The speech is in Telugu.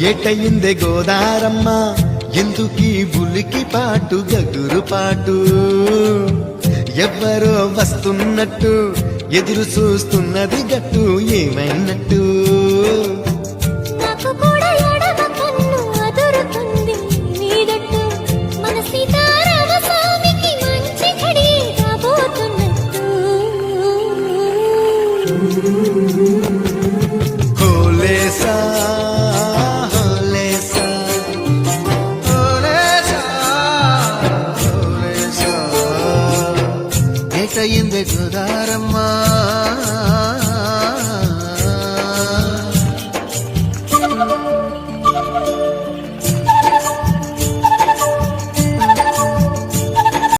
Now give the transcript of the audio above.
ఏటయిందే గోదారమ్మ? ఎందుకీ బులికి పాటు గగురు పాటు? ఎవ్వరో వస్తున్నట్టు ఎదురు చూస్తున్నది గట్టు ఏమైనట్టు? Thank you. చెయ్యింది గోదారమ్మా